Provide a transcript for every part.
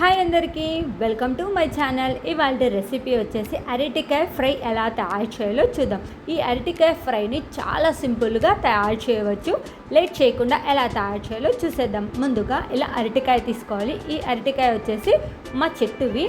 Hi అందరికీ welcome to my channel. ఇవాళ recipe వచ్చేసి అరటికాయ ఫ్రై ఎలా తయారు చేయాలో చూద్దాం. ఈ అరటికాయ ఫ్రైని చాలా సింపుల్గా తయారు చేయవచ్చు. లేట్ చేయకుండా ఎలా తయారు చేయాలో చూసేద్దాం. ముందుగా ఇలా అరటికాయ తీసుకోవాలి. ఈ అరటికాయ వచ్చేసి మా చెట్టువి.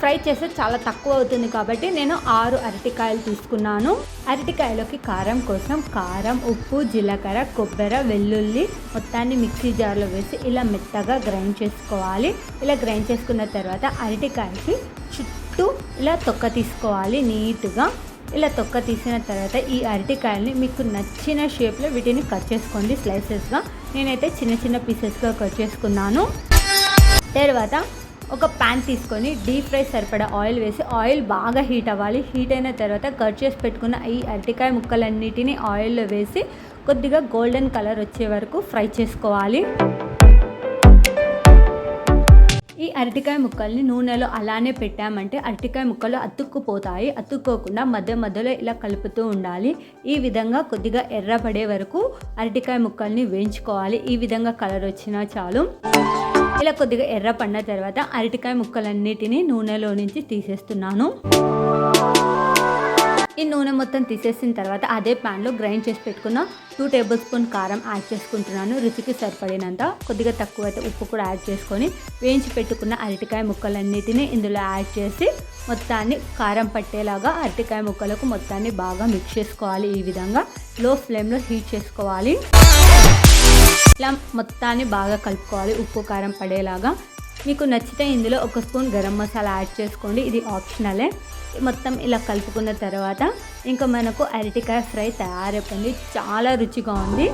ఫ్రై చేస్తే చాలా తక్కువ అవుతుంది కాబట్టి నేను ఆరు అరటికాయలు తీసుకున్నాను. అరటికాయలోకి కారం కోసం కారం ఉప్పు జీలకర్ర కొబ్బరి వెల్లుల్లి మొత్తాన్ని మిక్సీ జార్లో వేసి ఇలా మెత్తగా గ్రైండ్ చేసుకోవాలి. ఇలా గ్రైండ్ చేసుకున్న తర్వాత అరటికాయకి చుట్టూ ఇలా తొక్క తీసుకోవాలి నీట్గా. ఇలా తొక్క తీసిన తర్వాత ఈ అరటికాయల్ని మీకు నచ్చిన షేప్లో వీటిని కట్ చేసుకోండి స్లైసెస్గా. నేనైతే చిన్న చిన్న పీసెస్గా కట్ చేసుకున్నాను. తర్వాత ఒక ప్యాన్ తీసుకొని డీప్ ఫ్రై సరిపడా ఆయిల్ వేసి ఆయిల్ బాగా హీట్ అవ్వాలి. హీట్ అయిన తర్వాత కట్ చేసి పెట్టుకున్న ఈ అరటికాయ ముక్కలన్నిటిని ఆయిల్లో వేసి కొద్దిగా గోల్డెన్ కలర్ వచ్చే వరకు ఫ్రై చేసుకోవాలి. ఈ అరటికాయ ముక్కల్ని నూనెలో అలానే పెట్టామంటే అరటికాయ ముక్కలు అతుక్కుపోతాయి. అతుక్కోకుండా మధ్య మధ్యలో ఇలా కలుపుతూ ఉండాలి. ఈ విధంగా కొద్దిగా ఎర్రపడే వరకు అరటికాయ ముక్కల్ని వేయించుకోవాలి. ఈ విధంగా కలర్ వచ్చినా చాలు. ఇలా కొద్దిగా ఎర్ర పడిన తర్వాత అరటికాయ ముక్కలన్నిటిని నూనెలో నుంచి తీసేస్తున్నాను. ఈ నూనె మొత్తం తీసేసిన తర్వాత అదే ప్యాన్లో గ్రైండ్ చేసి పెట్టుకున్న టూ టేబుల్ స్పూన్ కారం యాడ్ చేసుకుంటున్నాను. రుచికి సరిపడినంత కొద్దిగా తక్కువ అయితే ఉప్పు కూడా యాడ్ చేసుకొని వేయించి పెట్టుకున్న అరటికాయ ముక్కలన్నిటిని ఇందులో యాడ్ చేసి మొత్తాన్ని కారం పట్టేలాగా అరటికాయ ముక్కలకు మొత్తాన్ని బాగా మిక్స్ చేసుకోవాలి. ఈ విధంగా లో ఫ్లేమ్లో హీట్ చేసుకోవాలి. ఇలా మొత్తాన్ని బాగా కలుపుకోవాలి. ఉప్పు కారం పడేలాగా. మీకు నచ్చితే ఇందులో ఒక స్పూన్ గరం మసాలా యాడ్ చేసుకోండి. ఇది ఆప్షనలే. మొత్తం ఇలా కలుపుకున్న తర్వాత ఇంకా మనకు అరటికాయ ఫ్రై తయారైపోయింది. చాలా రుచిగా ఉంది.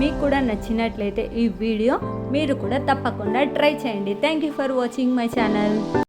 మీకు కూడా నచ్చినట్లయితే ఈ వీడియో మీరు కూడా తప్పకుండా ట్రై చేయండి. Thank you for watching my channel